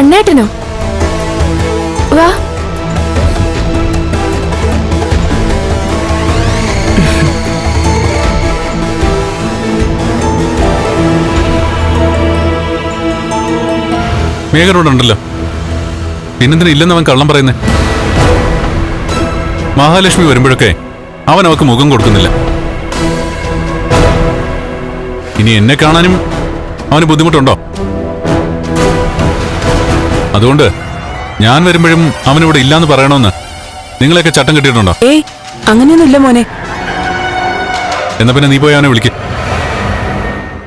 കണ്ണേട്ടനോ? വാ. മേഘനോടുണ്ടല്ലോ പിന്നെന്തിനാ ഇല്ലെന്ന് അവൻ കള്ളം പറയുന്നേ? മഹാലക്ഷ്മി വരുമ്പോഴൊക്കെ അവൻ അവക്ക് മുഖം കൊടുക്കുന്നില്ല. ഇനി എന്നെ കാണാനും അവന് ബുദ്ധിമുട്ടുണ്ടോ? അതുകൊണ്ട് ഞാൻ വരുമ്പോഴും അവനിവിടെ ഇല്ലാന്ന് പറയണമെന്ന് നിങ്ങളെയൊക്കെ ചട്ടം കിട്ടിയിട്ടുണ്ടോ? ഏ അങ്ങനെയൊന്നുമില്ല മോനെ. എന്നാ പിന്നെ നീ പോയി അവനെ വിളിക്ക്.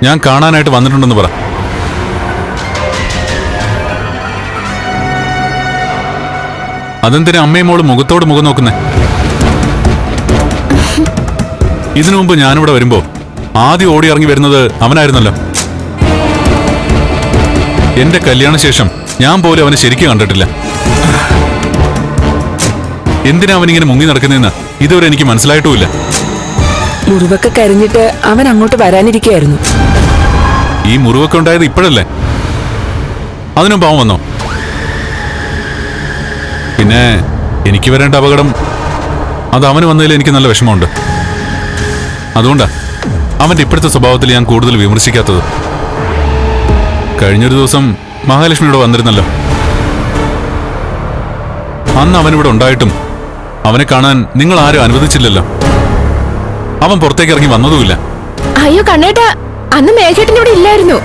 ഞാൻ കാണാനായിട്ട് വന്നിട്ടുണ്ടെന്ന് പറ. അതെന്തിനാ അമ്മയും മോൾ മുഖത്തോട് മുഖം നോക്കുന്നേ? ഇതിനു മുമ്പ് ഞാനിവിടെ വരുമ്പോ ആദ്യം ഓടി ഇറങ്ങി വരുന്നത് അവനായിരുന്നല്ലോ. എന്റെ കല്യാണശേഷം ഞാൻ പോലും അവനെ ശരിക്കും കണ്ടിട്ടില്ല. എന്തിനാ അവനിങ്ങനെ മുങ്ങി നടക്കുന്നതെന്ന് ഇതുവരെ എനിക്ക് മനസ്സിലായിട്ടുമില്ല. മുറിവൊക്കെ കരിഞ്ഞിട്ട് അവൻ അങ്ങോട്ട് വരാനിരിക്കുകയായിരുന്നു ഈ മുറിവൊക്കെ ഉണ്ടായത് ഇപ്പോഴല്ലേ? അതിനും പാവം വന്നോ? പിന്നെ എനിക്ക് വരേണ്ട അപകടം അത് അവന് വന്നതിൽ എനിക്ക് നല്ല വിഷമമുണ്ട്. അതുകൊണ്ടാ അവന്റെ ഇപ്പോഴത്തെ സ്വഭാവത്തിൽ ഞാൻ കൂടുതൽ വിമർശിക്കാത്തത്. കഴിഞ്ഞൊരു ദിവസം മഹാലക്ഷ്മി ഇവിടെ വന്നിരുന്നല്ലോ. അന്ന് അവനിവിടെ ഉണ്ടായിട്ടും അവനെ കാണാൻ നിങ്ങൾ ആരും അനുവദിച്ചില്ലല്ലോ. അവൻ പുറത്തേക്ക് ഇറങ്ങി വന്നതുമില്ല. അയ്യോ കണ്ണേട്ട അന്ന് മേഘേട്ടൻ ഇവിടെ ഇല്ലായിരുന്നു.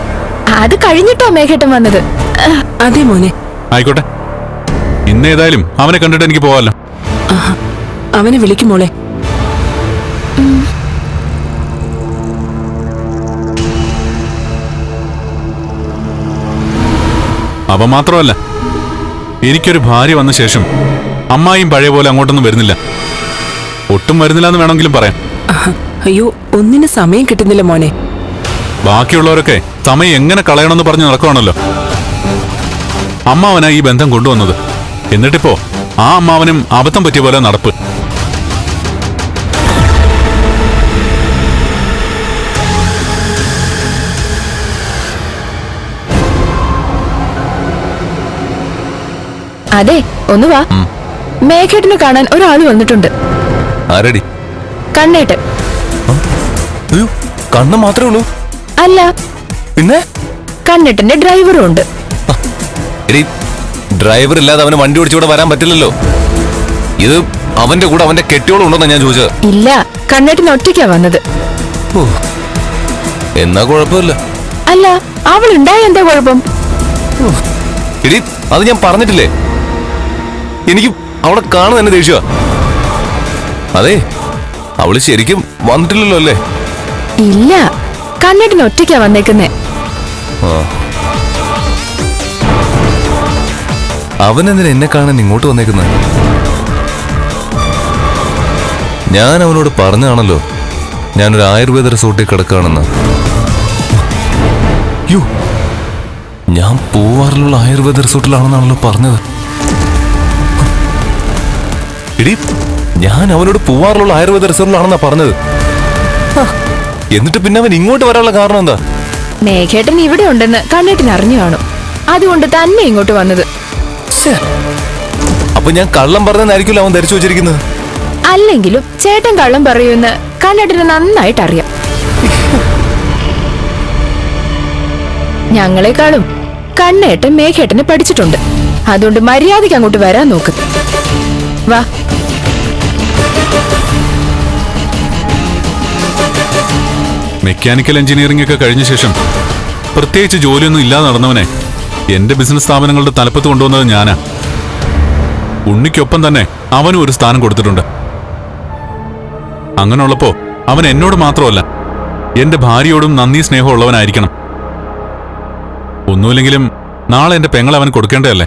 അത് കഴിഞ്ഞിട്ടോ മേഘേട്ടൻ വന്നത്. അതെ മോനെ. ആയിക്കോട്ടെ. ഇന്നേതായാലും അവനെ കണ്ടിട്ട് എനിക്ക് പോവാല്ലോ. അവനെ വിളിക്കും അവ മാത്രമല്ല എനിക്കൊരു ഭാര്യ വന്ന ശേഷം അമ്മായിയും പഴയ പോലെ അങ്ങോട്ടൊന്നും വരുന്നില്ല. ഒട്ടും വരുന്നില്ല എന്ന് വേണമെങ്കിലും പറയാം. അയ്യോ ഒന്നിന് സമയം കിട്ടുന്നില്ല മോനെ. ബാക്കിയുള്ളവരൊക്കെ സമയം എങ്ങനെ കളയണമെന്ന് പറഞ്ഞ് നടക്കുവാണല്ലോ. അമ്മാവനാ ഈ ബന്ധം കൊണ്ടുവന്നത്. എന്നിട്ടിപ്പോ ആ അമ്മാവനും അബദ്ധം പറ്റിയ പോലെ നടപ്പ്. അതെ ഒന്ന് വാ. മേഘേട്ടനെ കാണാൻ ഒരാൾ വന്നിട്ടുണ്ട്. ആരടി? കണ്ണേട്ടൻ. കണ്ണ് മാത്രമേ ഉള്ളൂ. അല്ല. പിന്നെ? കണ്ണേട്ടന്റെ ഡ്രൈവറും ഉണ്ട്. ഡ്രൈവർ ഇല്ലാതെ അവന് വണ്ടി ഓടിച്ചുകൂടെ വരാൻ പറ്റില്ലല്ലോ. ഇത് അവന്റെ കൂടെ അവന്റെ കെട്ടിയോളം ഉണ്ടോന്നാ ഞാൻ ചോദിച്ചത്. ഇല്ല കണ്ണേട്ടൻ ഒറ്റയ്ക്കാ വന്നത്. എന്നാ കുഴപ്പമില്ല. അല്ല അവൾ ഉണ്ടായ എന്താ കുഴപ്പം? എടി അത് ഞാൻ പറഞ്ഞിട്ടില്ലേ? എനിക്ക് അവളെ കാണാൻ തന്നെ ദേഷ്യ. അതെ അവൾ ശരിക്കും വന്നിട്ടില്ലല്ലോ അല്ലേ? ഇല്ല കണ്ണേട്ടിന് ഒറ്റയ്ക്കാ വന്നേക്കുന്നേ. അവൻ അവനെന്തിനാ എന്നെ കാണാൻ ഇങ്ങോട്ട് വന്നേക്കുന്നത് ഞാൻ അവനോട് പറഞ്ഞാണല്ലോ ഞാനൊരു ആയുർവേദ റിസോർട്ടിൽ കിടക്കുകയാണെന്ന്. യോ ഞാൻ പൂവാറിലുള്ള ആയുർവേദ റിസോർട്ടിലാണെന്നാണല്ലോ പറഞ്ഞത്. ഇടി ഞാൻ അവനോട് പൂവാറിലുള്ള ആയുർവേദ റിസോർട്ടിലാണെന്നാ പറഞ്ഞത്. എന്നിട്ട് പിന്നെ അവൻ ഇങ്ങോട്ട് വരാനുള്ള കാരണം എന്താ? മേഘേട്ടൻ ഇവിടെ ഉണ്ടെന്ന് കണ്ണേട്ടൻ അറിഞ്ഞു കാണും. അതുകൊണ്ട് തന്നെ ഇങ്ങോട്ട് വന്നത്. അപ്പൊ ഞാൻ കള്ളം പറഞ്ഞെന്നായിരിക്കുമല്ലോ അവൻ ധരിച്ചു വെച്ചിരിക്കുന്നത്? അല്ലെങ്കിലും ചേട്ടൻ കള്ളം പറയുമെന്ന് കണ്ണേട്ടന് നന്നായിട്ട് അറിയാം ഞങ്ങളെക്കാളും കണ്ണേട്ടൻ മേഘേട്ടനെ പഠിച്ചിട്ടുണ്ട്. അതുകൊണ്ട് മര്യാദയ്ക്ക് അങ്ങോട്ട് വരാൻ നോക്ക്. വാ. മെക്കാനിക്കൽ എഞ്ചിനീയറിംഗ് ഒക്കെ കഴിഞ്ഞ ശേഷം പ്രത്യേകിച്ച് ജോലിയൊന്നും ഇല്ലാതെ നടന്നവനെ എന്റെ ബിസിനസ് സ്ഥാപനങ്ങളുടെ തലപ്പത്ത് കൊണ്ടുവന്നത് ഞാനാ. ഉണ്ണിക്കൊപ്പം തന്നെ അവനും ഒരു സ്ഥാനം കൊടുത്തിട്ടുണ്ട്. അങ്ങനെയുള്ളപ്പോ അവൻ എന്നോട് മാത്രമല്ല എന്റെ ഭാര്യയോടും നന്ദി സ്നേഹം ഉള്ളവനായിരിക്കണം. ഒന്നുമില്ലെങ്കിലും നാളെ എന്റെ പെങ്ങളെ അവൻ കൊടുക്കേണ്ടതല്ലേ?